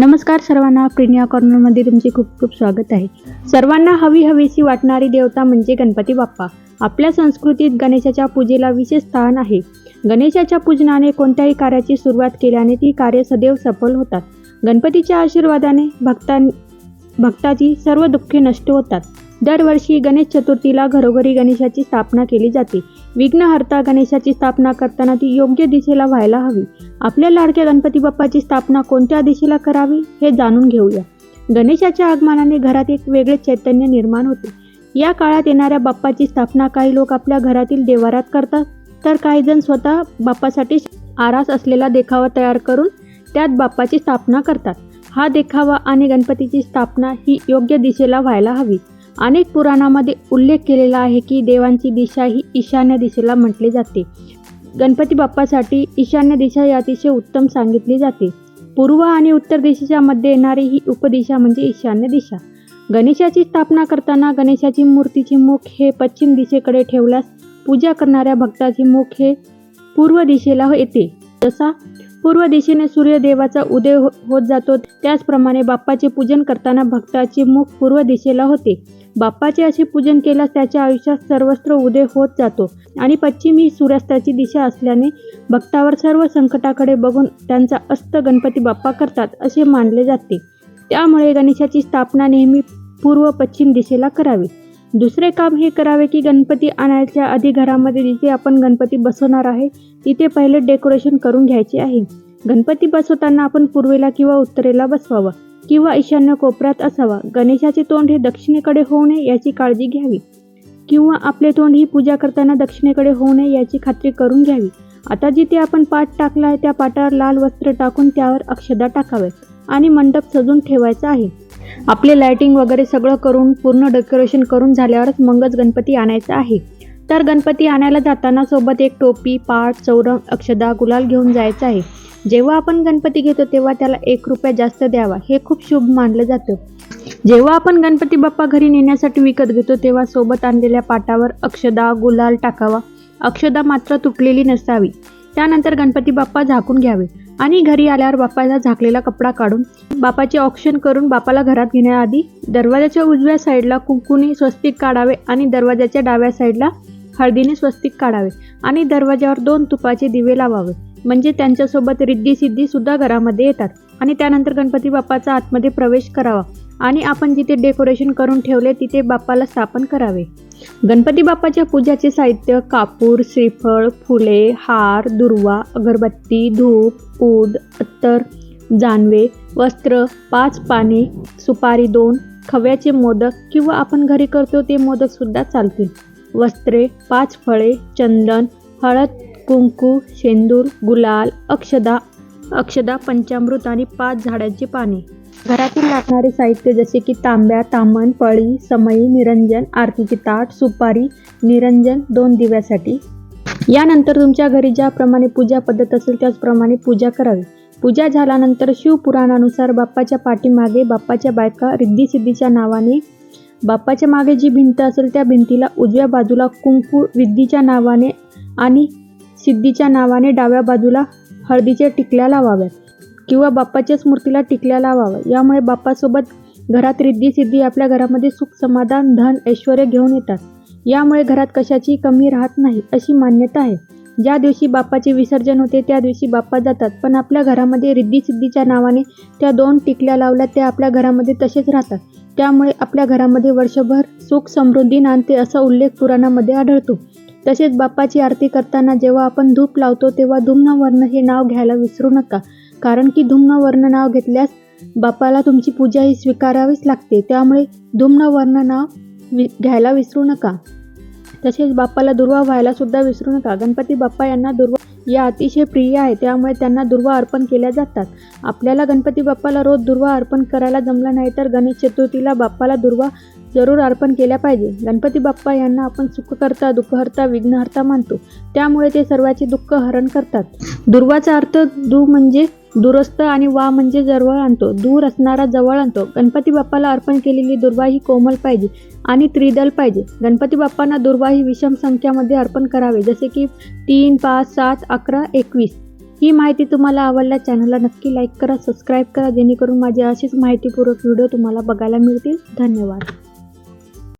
नमस्कार सर्वांना प्रिनिया कॉर्नरमध्ये तुमचे खूप खूप स्वागत आहे. सर्वांना हवी हवीशी वाटणारी देवता म्हणजे गणपती बाप्पा. आपल्या संस्कृतीत गणेशाच्या पूजेला विशेष स्थान आहे. गणेशाच्या पूजनाने कोणत्याही कार्याची सुरुवात केल्याने ती कार्य सदैव सफल होतात. गणपतीच्या आशीर्वादाने भक्तां भक्ताची सर्व दुःखे नष्ट होतात. दरवर्षी गणेश चतुर्थीला घरोघरी गणेशाची स्थापना केली जाते. विघ्नहर्ता गणेशाची स्थापना करताना ती योग्य दिशेला व्हायला हवी. आपल्या लाडक्या गणपती बाप्पाची स्थापना कोणत्या दिशेला करावी हे जाणून घेऊया. गणेशाच्या आगमनाने घरात एक वेगळे चैतन्य निर्माण होते. या काळात येणाऱ्या बाप्पाची स्थापना काही लोक आपल्या घरातील देवारात करतात. तर काही जण स्वतः बाप्पासाठी आरास असलेला देखावा तयार करून त्यात बाप्पाची स्थापना करतात. हा देखावा आणि गणपतीची स्थापना ही योग्य दिशेला व्हायला हवी. अनेक पुराणामध्ये उल्लेख केलेला आहे की देवांची दिशा ही ईशान्य दिशेला म्हटली जाते. गणपती बाप्पासाठी ईशान्य दिशा ही अतिशय उत्तम सांगितली जाते. पूर्व आणि उत्तर दिशेच्या मध्ये येणारी ही उपदिशा म्हणजे ईशान्य दिशा. गणेशाची स्थापना करताना गणेशाची मूर्तीचे मुख हे पश्चिम दिशेकडे ठेवल्यास पूजा करणाऱ्या भक्ताचे मुख हे पूर्व दिशेला येते. जसा पूर्व दिशेने सूर्यदेवाचा उदय हो होत जातो. त्याचप्रमाणे बाप्पाचे पूजन करताना भक्ताचे मुख पूर्व दिशेला होते. बाप्पाचे असे पूजन केल्यास त्याच्या आयुष्यात सर्वत्र उदय होत जातो आणि पश्चिम ही सूर्यास्ताची दिशा असल्याने भक्तावर सर्व संकटाकडे बघून त्यांचा अस्त गणपती बाप्पा करतात असे मानले जाते. त्यामुळे गणेशाची स्थापना नेहमी पूर्व पश्चिम दिशेला करावी. दुसरे काम हे करावे की गणपती आणायच्या आधी घरामध्ये जिथे आपण गणपती बसवणार आहे तिथे पहिले डेकोरेशन करून घ्यायचे आहे. गणपती बसवताना आपण पूर्वेला किंवा उत्तरेला बसवावा किंवा ईशान्य कोपऱ्यात असावा. गणेशाचे तोंड हे दक्षिणेकडे होऊ नये याची काळजी घ्यावी. किंवा आपले तोंड ही पूजा करताना दक्षिणेकडे होऊ नये याची खात्री करून घ्यावी. आता जिथे आपण पाट टाकला आहे त्या पाटावर लाल वस्त्र टाकून त्यावर अक्षदा टाकाव्यात आणि मंडप सजून ठेवायचा आहे. आपले लाइटिंग वगैरे सगळं करून पूर्ण डेकोरेशन करून झाल्यावरच मगच गणपती आणायचा आहे. तर गणपती आणायला जाताना सोबत एक टोपी पाट चौरंग अक्षदा गुलाल घेऊन जायचं आहे. जेव्हा आपण गणपती घेतो तेव्हा त्याला एक रुपया जास्त द्यावा. हे खूप शुभ मानलं जातं. जेव्हा आपण गणपती बाप्पा घरी नेण्यासाठी विकत घेतो तेव्हा सोबत आणलेल्या पाटावर अक्षदा गुलाल टाकावा. अक्षदा मात्र तुटलेली नसावी. त्यानंतर गणपती बाप्पा झाकून घ्यावे. आणि घरी आल्यावर बापाचा झाकलेला कपडा काढून बापाचे ऑप्शन करून बापाला घरात घेण्याआधी दरवाजाच्या उजव्या साईडला कुंकुनी स्वस्तिक काढावे आणि दरवाजाच्या डाव्या साईडला हळदीने स्वस्तिक काढावे आणि दरवाजावर दोन तुपाचे दिवे लावावे. म्हणजे त्यांच्यासोबत रिद्धी सिद्धी सुद्धा घरामध्ये येतात. आणि त्यानंतर गणपती बाप्पाचा आतमध्ये प्रवेश करावा. आणि आपण जिथे डेकोरेशन करून ठेवले तिथे बाप्पाला स्थापन करावे. गणपती बाप्पाच्या पूजाचे साहित्य कापूर श्रीफळ फुले हार दुर्वा अगरबत्ती धूप ऊद अत्तर जानवे वस्त्र पाच पाने सुपारी दोन खव्याचे मोदक किंवा आपण घरी करतो ते मोदकसुद्धा चालतील. वस्त्रे पाच फळे चंदन हळद कुंकू शेंदूर गुलाल अक्षदा अक्षदा पंचामृत आणि पाच झाडांची पाने. घरातील लागणारे साहित्य जसे की तांब्या तामण पळी समई निरंजन आरतीची ताट सुपारी निरंजन दोन दिव्यासाठी. यानंतर तुमच्या घरी ज्याप्रमाणे पूजा पद्धत असेल त्याचप्रमाणे पूजा करावी. पूजा झाल्यानंतर शिवपुराणानुसार बाप्पाच्या पाठीमागे बाप्पाच्या बायका रिद्धी नावाने बाप्पाच्या मागे जी भिंत असेल त्या भिंतीला उजव्या बाजूला कुंकू रिद्धीच्या नावाने आणि सिद्धीच्या नावाने डाव्या बाजूला हळदीच्या टिकल्या लावाव्यात. किंवा बाप्पाच्याच मूर्तीला टिकल्या लावावं. यामुळे बाप्पासोबत घरात रिद्धी सिद्धी आपल्या घरामध्ये सुख समाधान धन ऐश्वर घेऊन येतात. यामुळे घरात कशाची कमी राहत नाही अशी मान्यता आहे. ज्या दिवशी बाप्पाचे विसर्जन होते त्या दिवशी बाप्पा जातात. पण आपल्या घरामध्ये रिद्धी सिद्धीच्या नावाने त्या दोन टिकल्या लावल्या त्या आपल्या घरामध्ये तसेच राहतात. त्यामुळे आपल्या घरामध्ये वर्षभर सुख समृद्धी नांदते असा उल्लेख पुराणामध्ये आढळतो. तसेच बाप्पाची आरती करताना जेव्हा आपण धूप लावतो तेव्हा धुम्न हे नाव घ्यायला विसरू नका. कारण की धुम्न वर्ण नाव घेतल्यास बाप्पाला तुमची पूजा ही स्वीकारावीच लागते. त्यामुळे धुम्न वर्ण नाव वि घ्यायला विसरू नका. तसेच बाप्पाला दुर्वा व्हायला सुद्धा विसरू नका. गणपती बाप्पा यांना दुर्वा या अतिशय प्रिय आहे. त्यामुळे त्यांना दुर्वा अर्पण केल्या जातात. आपल्याला गणपती बाप्पाला रोज दुर्वा अर्पण करायला जमलं नाही तर गणेश चतुर्थीला बाप्पाला दुर्वा जरूर अर्पण केल्या पाहिजे. गणपती बाप्पा यांना आपण सुखकर्ता दुःखहर्ता विघ्नहर्ता मानतो. त्यामुळे ते सर्वांचे दुःख हरण करतात. दुर्वाचा अर्थ दु म्हणजे दुरस्त आणि वा म्हणजे जवळ आणतो. दूर असणारा जवळ आणतो. गणपती बाप्पाला अर्पण केलेली दुर्वा ही कोमल पाहिजे आणि त्रिदल पाहिजे. गणपती बाप्पांना दुर्वा ही विषम संख्यामध्ये अर्पण करावे. जसे की तीन पाच सात अकरा एकवीस. ही माहिती तुम्हाला आवडल्या चॅनलला नक्की लाईक करा सबस्क्राईब करा जेणेकरून माझे अशीच माहितीपूर्वक व्हिडिओ तुम्हाला बघायला मिळतील. धन्यवाद.